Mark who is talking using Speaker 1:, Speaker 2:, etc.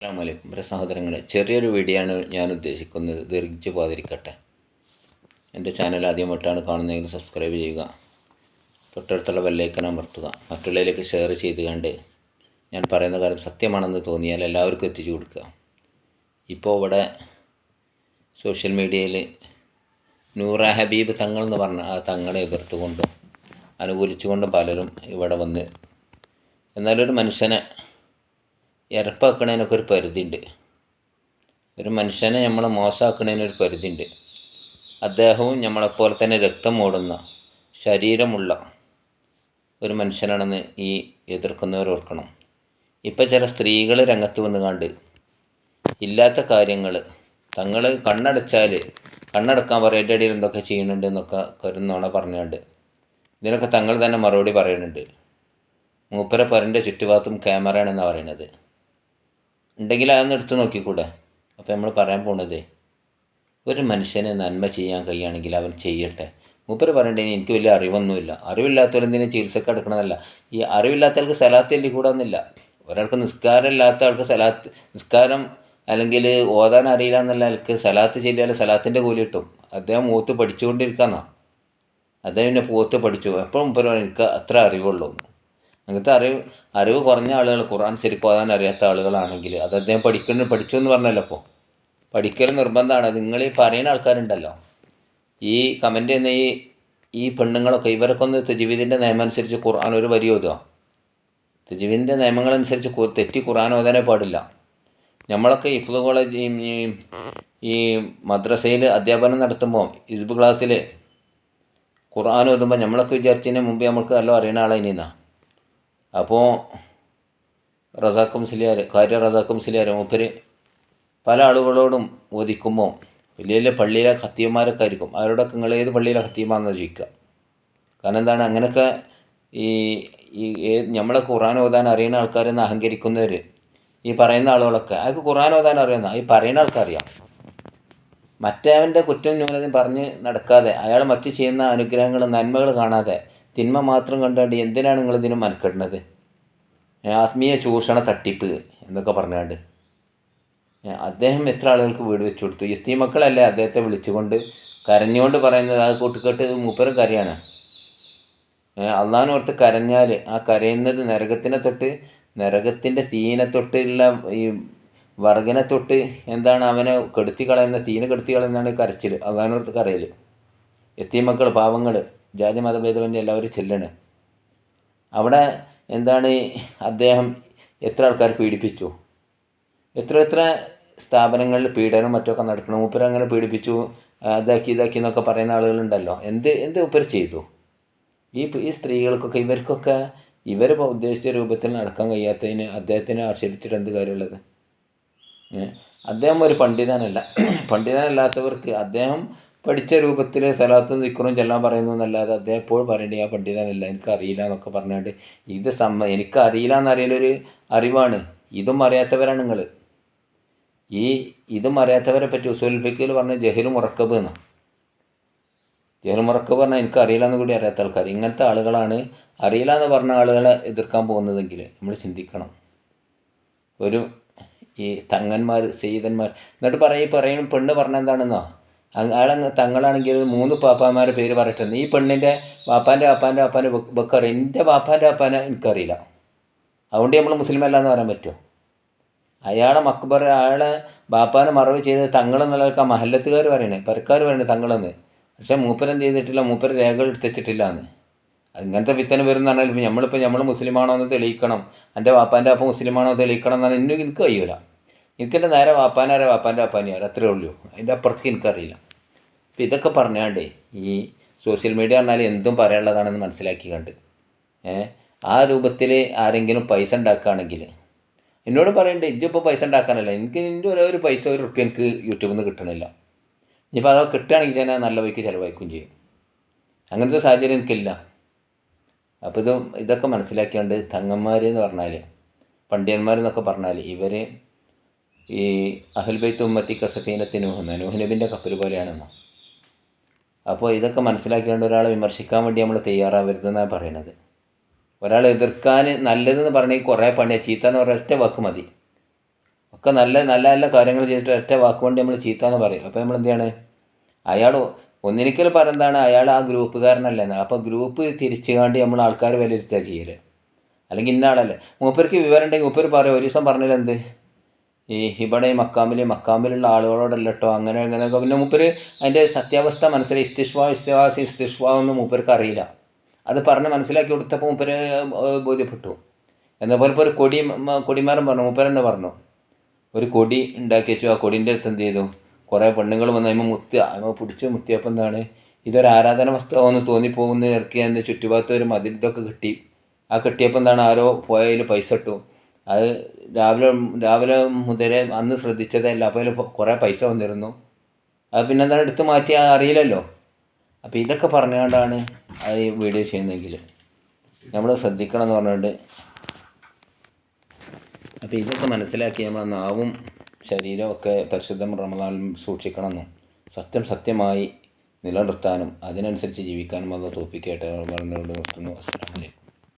Speaker 1: അസ്സാമലൈക്കും പ്രിയ സഹോദരങ്ങളെ ചെറിയൊരു വീഡിയോ ആണ് ഞാൻ ഉദ്ദേശിക്കുന്നത്. ദീർഘിച്ച് പോകാതിരിക്കട്ടെ. എന്റെ ചാനൽ ആദ്യമായിട്ടാണ് കാണുന്നതെങ്കിൽ സബ്സ്ക്രൈബ് ചെയ്യുക. തൊട്ടടുത്തുള്ള ബെല്ലൈക്കൻ അമർത്തുക. മറ്റുള്ളവരിലേക്ക് ഷെയർ ചെയ്ത് കണ്ട് ഞാൻ പറയുന്ന കാര്യം സത്യമാണെന്ന് തോന്നിയാൽ എല്ലാവർക്കും എത്തിച്ചു കൊടുക്കുക. ഇപ്പോൾ ഇവിടെ സോഷ്യൽ മീഡിയയിൽ നൂറ ഹബീബ് തങ്ങൾ എന്ന് പറഞ്ഞ ആ തങ്ങളെ എതിർത്തുകൊണ്ടും അനുകൂലിച്ചുകൊണ്ടും പലരും ഇവിടെ വന്ന് എന്നാലൊരു മനുഷ്യനെ ഇരപ്പാക്കണതിനൊക്കെ ഒരു പരിധിയുണ്ട് ഒരു മനുഷ്യനെ നമ്മളെ മോശമാക്കുന്നതിനൊരു പരിധിയുണ്ട് അദ്ദേഹവും നമ്മളെപ്പോലെ തന്നെ രക്തം ഓടുന്ന ശരീരമുള്ള ഒരു മനുഷ്യനാണെന്ന് ഈ എതിർക്കുന്നവർ ഓർക്കണം. ഇപ്പം ചില സ്ത്രീകൾ രംഗത്ത് വന്ന് കണ്ട് ഇല്ലാത്ത കാര്യങ്ങൾ തങ്ങൾ കണ്ണടച്ചാൽ കണ്ണടക്കാൻ പറയേണ്ട ഇടയിൽ എന്തൊക്കെ ചെയ്യുന്നുണ്ട് എന്നൊക്കെ കരുന്നോണ പറഞ്ഞുകൊണ്ട് ഇതിനൊക്കെ തങ്ങൾ തന്നെ മറുപടി പറയുന്നുണ്ട് മൂപ്പര പരന്റെ ചുറ്റുഭാഗത്തും ക്യാമറയാണെന്നാണ് പറയുന്നത് ഉണ്ടെങ്കിൽ അതൊന്ന് എടുത്തു നോക്കിക്കൂടെ? അപ്പോൾ നമ്മൾ പറയാൻ പോണത് ഒരു മനുഷ്യനെ നന്മ ചെയ്യാൻ കഴിയുകയാണെങ്കിൽ അവൻ ചെയ്യട്ടെ. മൂപ്പര് പറയണ്ടേ എനിക്ക് വലിയ അറിവൊന്നുമില്ല. അറിവില്ലാത്തവരെന്തിനും ചികിത്സക്ക് എടുക്കണമെന്നല്ല ഈ അറിവില്ലാത്തവർക്ക് സലാത്ത് എല്ലി കൂടാന്നില്ല. ഒരാൾക്ക് നിസ്കാരം ഇല്ലാത്ത ആൾക്ക് സലാത്ത് നിസ്കാരം അല്ലെങ്കിൽ ഓതാൻ അറിയില്ല എന്നല്ല ആൾക്ക് സലാത്ത് ചെല്ലിയാൽ സലാത്തിന്റെ കൂലി കിട്ടും. അദ്ദേഹം മൂത്ത് പഠിച്ചുകൊണ്ടിരിക്കാന്നാണ് അദ്ദേഹം പിന്നെ പോത്ത് പഠിച്ചു. എപ്പോഴും മൂപ്പര് എനിക്ക് അത്ര അറിവുള്ളൂ അങ്ങനത്തെ അറിവ് അറിവ് കുറഞ്ഞ ആളുകൾ ഖുർആൻ ശരിക്കും ഓതാൻ അറിയാത്ത ആളുകളാണെങ്കിൽ അത് അദ്ദേഹം പഠിക്കുന്നു പഠിച്ചു എന്ന് പറഞ്ഞല്ലോ അപ്പോൾ പഠിക്കൽ നിർബന്ധമാണ്. നിങ്ങൾ ഈ പറയുന്ന ആൾക്കാരുണ്ടല്ലോ. ഈ കമന്റ് ചെയ്യുന്ന ഈ ഈ പെണ്ണുങ്ങളൊക്കെ ഇവരൊക്കെ ഒന്ന് തെജീവിന്റെ നിയമം അനുസരിച്ച് ഖുർആൻ ഒരു വരി ഓതുക തെജീവിന്റെ നിയമങ്ങളനുസരിച്ച് തെറ്റി ഖുർആൻ ഓതാനേ പാടില്ല. നമ്മളൊക്കെ ഇഫ്ലു കോളേജ് ഈ- മദ്രസയിൽ അധ്യാപനം നടത്തുമ്പോൾ ഇസ്ബ് ക്ലാസ്സിൽ ഖുർആൻ ഓതുമ്പോൾ നമ്മളൊക്കെ വിചാരിച്ചതിന് മുമ്പ് നമ്മൾക്ക് നല്ല അറിയുന്ന ആളതിനാ അപ്പോൾ റസാഖ് മുസ്ലിയാർ കാര്യ റസാഖ് മുസ്ലിയാർ മൂപ്പർ പല ആളുകളോടും ഓദിക്കുമ്പോൾ വലിയ വലിയ പള്ളിയിലെ ഹത്തിയന്മാരൊക്കെ ആയിരിക്കും. അവരോടൊക്കെ നിങ്ങൾ ഏത് പള്ളിയിലെ ഹത്തിയമാണെന്ന് ചോദിക്കുക. കാരണം എന്താണ്? അങ്ങനെയൊക്കെ ഈ ഈ നമ്മളെ ഖുറാൻ ഓതാൻ അറിയുന്ന ആൾക്കാരെന്ന് അഹങ്കരിക്കുന്നവർ ഈ പറയുന്ന ആളുകളൊക്കെ അയാൾക്ക് ഖുറാൻ ഓതാൻ അറിയുന്ന ഈ പറയുന്ന ആൾക്കറിയാം മറ്റവന്റെ കുറ്റം ന്യൂനതയും പറഞ്ഞ് നടക്കാതെ അയാൾ മറ്റു ചെയ്യുന്ന അനുഗ്രഹങ്ങൾ നന്മകൾ കാണാതെ തിന്മ മാത്രം കണ്ടാണ്ട് എന്തിനാണ് നിങ്ങൾ ഇതിന് മനക്കെടുന്നത് ആത്മീയ ചൂഷണ തട്ടിപ്പ് എന്നൊക്കെ പറഞ്ഞുകൊണ്ട് ഏ, അദ്ദേഹം എത്ര ആളുകൾക്ക് വീട് വെച്ചു കൊടുത്തു? എത്തി മക്കളല്ലേ അദ്ദേഹത്തെ വിളിച്ചുകൊണ്ട് കരഞ്ഞുകൊണ്ട് പറയുന്നത്? ആ കൂട്ടുകെട്ട് മൂപ്പരും കരയാണ്. അള്ളാഹിനോർത്ത് കരഞ്ഞാൽ ആ കരയുന്നത് നരകത്തിനെ തൊട്ട് നരകത്തിന്റെ തീനെ തൊട്ടുള്ള ഈ വർഗനെ തൊട്ട് എന്താണ് അവനെ കെടുത്തി കളയുന്ന തീനെ കെടുത്തി കളയുന്നതാണ് കരച്ചിൽ അള്ളാഹിനോർത്ത് കരയൽ എത്തി മക്കൾ പാവങ്ങൾ ജാതി മതഭേദമന്യേ എല്ലാവരും ചെല്ലണ്. അവിടെ എന്താണ് അദ്ദേഹം എത്ര ആൾക്കാർ പീഡിപ്പിച്ചു? എത്ര എത്ര സ്ഥാപനങ്ങളിൽ പീഡനം മറ്റൊക്കെ നടക്കണം ഉപ്പര അങ്ങനെ പീഡിപ്പിച്ചു അതാക്കി ഇതാക്കി എന്നൊക്കെ പറയുന്ന ആളുകളുണ്ടല്ലോ. എന്ത് എന്ത് മൂപ്പര് ചെയ്തു? ഈ ഈ സ്ത്രീകൾക്കൊക്കെ ഇവർക്കൊക്കെ ഇവർ ഉദ്ദേശിച്ച രൂപത്തിൽ നടക്കാൻ കഴിയാത്തതിന് അദ്ദേഹത്തിനെ ആക്ഷേപിച്ചിട്ട് എന്ത് കാര്യമുള്ളത്? അദ്ദേഹം ഒരു പണ്ഡിതനല്ല. പണ്ഡിതനല്ലാത്തവർക്ക് അദ്ദേഹം പഠിച്ച രൂപത്തിൽ സലാത്തും നിക്കറും ചെല്ലാൻ പറയുന്നു എന്നല്ലാതെ അദ്ദേഹം എപ്പോഴും പറയേണ്ടത് ആ പണ്ഡിതനല്ല എനിക്ക് അറിയില്ല എന്നൊക്കെ പറഞ്ഞുകൊണ്ട് ഇത് സമ്മ എനിക്ക് അറിയില്ല എന്നറിയലൊരു അറിവാണ്. ഇതും അറിയാത്തവരാണ് നിങ്ങൾ ഈ ഇതും അറിയാത്തവരെ പറ്റി ഉസൂൽ ഫിക്കിൽ പറഞ്ഞ ജഹലും മുറക്കബ് എന്ന്. ജഹലും മുറക്കബ് പറഞ്ഞാൽ എനിക്ക് അറിയില്ല എന്ന് കൂടി അറിയാത്ത ആൾക്കാർ ഇങ്ങനത്തെ ആളുകളാണ് അറിയില്ല എന്ന് പറഞ്ഞ ആളുകളെ എതിർക്കാൻ പോകുന്നതെങ്കിൽ നമ്മൾ ചിന്തിക്കണം. ഒരു ഈ തങ്ങന്മാർ സെയ്തന്മാർ എന്നിട്ട് പറയും പറയും പെണ്ണ് പറഞ്ഞ എന്താണെന്നോ? അയാളങ്ങ് തങ്ങളാണെങ്കിൽ മൂന്ന് പാപ്പാന്മാരെ പേര് പറയട്ടെ ഈ പെണ്ണിന്റെ വാപ്പാന്റെ വാപ്പാന്റെ വാപ്പാന്റെ വെക്കറിയാം എന്റെ വാപ്പാന്റെ വാപ്പാനെ എനിക്കറിയില്ല. അതുകൊണ്ട് നമ്മൾ മുസ്ലിം അല്ല എന്ന് പറയാൻ പറ്റുമോ? അയാളെ മക്ബർ അയാളെ ബാപ്പാനെ മറവ് ചെയ്ത് തങ്ങളെന്നുള്ള ആ മഹല്ലത്തുകാർ പറയണേ പരക്കാർ പറയണേ തങ്ങളെന്ന്. പക്ഷേ മൂപ്പരെന്ത് ചെയ്തിട്ടില്ല? മൂപ്പര് രേഖകൾ എടുത്തിട്ടില്ല എന്ന് ഇങ്ങനത്തെ വിത്തന വരുന്ന പറഞ്ഞാൽ ഇപ്പം നമ്മളിപ്പോൾ നമ്മൾ മുസ്ലിമാണോ എന്ന് തെളിയിക്കണം. എന്റെ വാപ്പാന്റെ അപ്പം മുസ്ലിമാണോ എന്ന് തെളിയിക്കണം എന്നാണ് ഇന്നും എനിക്ക് കഴിയൂല. എനിക്കെന്റെ നേരെ വാപ്പാനാരെ വാപ്പാന്റെ വാപ്പാനെയാരെ അത്രേ ഉള്ളൂ. അതിന്റെ അപ്പുറത്തേക്ക് എനിക്കറിയില്ല. അപ്പം ഇതൊക്കെ പറഞ്ഞാണ്ടേ ഈ സോഷ്യൽ മീഡിയ പറഞ്ഞാൽ എന്തും പറയാനുള്ളതാണെന്ന് മനസ്സിലാക്കി കണ്ട് ആ രൂപത്തിൽ ആരെങ്കിലും പൈസ ഉണ്ടാക്കുകയാണെങ്കിൽ എന്നോട് പറയണ്ടേ ഇജ്ജിപ്പോൾ പൈസ ഉണ്ടാക്കാനല്ല എനിക്ക് എന്റെ ഒരേ ഒരു പൈസ ഒരു റുപ്യ എനിക്ക് യൂട്യൂബിൽ നിന്ന് കിട്ടണില്ല. ഇനിയിപ്പോൾ അതൊക്കെ കിട്ടുകയാണെങ്കിൽ ഞാൻ നല്ല വഴിക്ക് ചിലവഴിക്കുകയും ചെയ്യും. അങ്ങനത്തെ സാഹചര്യം എനിക്കില്ല. അപ്പോൾ ഇത് ഇതൊക്കെ മനസ്സിലാക്കിയാണ്ട് തങ്ങന്മാർ എന്ന് പറഞ്ഞാൽ പണ്ഡിയന്മാരെന്നൊക്കെ പറഞ്ഞാൽ ഇവർ ഈ അഹൽബൈത്ത് ഉമ്മത്തി കസഫീനത്തിന് നനുഹനബിന്റെ കപ്പൽ പോലെയാണെന്നോ. അപ്പോൾ ഇതൊക്കെ മനസ്സിലാക്കിയാണ്ട് ഒരാളെ വിമർശിക്കാൻ വേണ്ടി നമ്മൾ തയ്യാറാവരുതെന്നാണ് പറയണത്. ഒരാൾ എതിർക്കാൻ നല്ലതെന്ന് പറഞ്ഞാൽ കുറേ പണിയാണ് ചീത്ത എന്ന് പറഞ്ഞാൽ ഒറ്റ വാക്ക് മതി. ഒക്കെ നല്ല നല്ല നല്ല കാര്യങ്ങൾ ചെയ്തിട്ട് ഒറ്റ വാക്ക് വേണ്ടി നമ്മൾ ചീത്ത എന്ന് പറയും. അപ്പോൾ നമ്മൾ എന്ത് അയാൾ ഒന്നിനിക്കൽ പറയുന്നതാണ് അയാൾ ആ ഗ്രൂപ്പുകാരനല്ല. അപ്പോൾ ഗ്രൂപ്പ് തിരിച്ചു കാണ്ടി നമ്മൾ ആൾക്കാർ വിലയിരുത്തുക ചെയ്യൽ. അല്ലെങ്കിൽ ഇന്ന ആളല്ലേ. മൂപ്പർക്ക് വിവരം ഉണ്ടെങ്കിൽ മൂപ്പർ പറയും. ഒരു ദിവസം പറഞ്ഞില്ല എന്ത് ഈ ഹിബടെ മക്കാമിൽ മക്കാമിലുള്ള ആളുകളോടല്ല കേട്ടോ അങ്ങനെ അങ്ങനെയൊക്കെ പിന്നെ മൂപ്പര് അതിന്റെ സത്യാവസ്ഥ മനസ്സിലായി. ഇസ്തിഷ്വാ ഇസ്തിവാസ് ഇസ്തിഷ്വാ ഒന്നും മൂപ്പർക്ക് അറിയില്ല. അത് പറഞ്ഞ് മനസ്സിലാക്കി കൊടുത്തപ്പോൾ മൂപ്പര് ബോധ്യപ്പെട്ടു. എന്നപോലെ ഇപ്പോൾ ഒരു കൊടി കൊടിമാരൻ പറഞ്ഞു. മൂപ്പര് തന്നെ പറഞ്ഞു. ഒരു കൊടി ഉണ്ടാക്കി വെച്ചു. ആ കൊടിന്റെ അടുത്ത് എന്ത് ചെയ്തു? കുറേ പെണ്ണുങ്ങൾ വന്ന് അതിമ മുത്തുക അതിമ പിടിച്ച് മുത്തിയപ്പോൾ എന്താണ്? ഇതൊരു ആരാധന വസ്തുവാന്ന് തോന്നിപ്പോകുന്ന ഇറക്കി അതിന്റെ ചുറ്റുഭാഗത്ത് ഒരു മതിൽ ഇതൊക്കെ കിട്ടി. ആ കിട്ടിയപ്പോൾ എന്താണ്? ആരോ പോയതിൽ പൈസ ഇട്ടു. അത് രാവിലെ രാവിലെ മുതലേ അന്ന് ശ്രദ്ധിച്ചതല്ല അപ്പോൾ അതിൽ കുറേ പൈസ വന്നിരുന്നു. അത് പിന്നെ എന്താണ് എടുത്ത് മാറ്റി അത് അറിയില്ലല്ലോ. അപ്പോൾ ഇതൊക്കെ പറഞ്ഞുകൊണ്ടാണ് അത് ഈ വീഡിയോ ചെയ്യുന്നതെങ്കിൽ നമ്മൾ ശ്രദ്ധിക്കണം എന്ന് പറഞ്ഞുകൊണ്ട്. അപ്പോൾ ഇതൊക്കെ മനസ്സിലാക്കി നമ്മൾ നാവും ശരീരവും ഒക്കെ പരിശുദ്ധം റമദാനിൽ സൂക്ഷിക്കണമെന്നും സത്യം സത്യമായി നിലനിർത്താനും അതിനനുസരിച്ച് ജീവിക്കാനും അത് തോപ്പിക്കേട്ട് പറഞ്ഞുകൊണ്ട് നിർത്തുന്നു അസ്സലാമു അലൈക്കും.